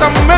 ఓరమి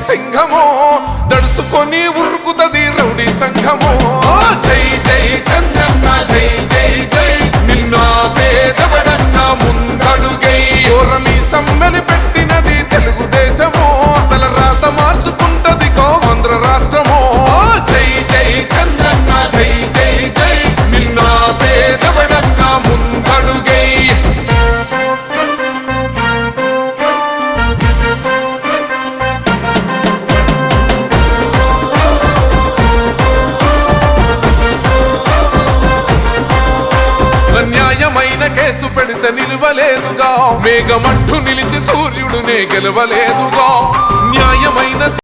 సింహము దడుసుకొని ఉరుకుతది రౌడీ సంఘము. జై జై చంద్రన్న జై జై జై. నిన్న పేదవడన్న ముందడుగై ఓరమి సమ్మెని గెలవలేదుగా. నిలవలేదుగా మేఘమట్టు నిలిచి సూర్యుడునే గెలవలేదుగా. న్యాయమైన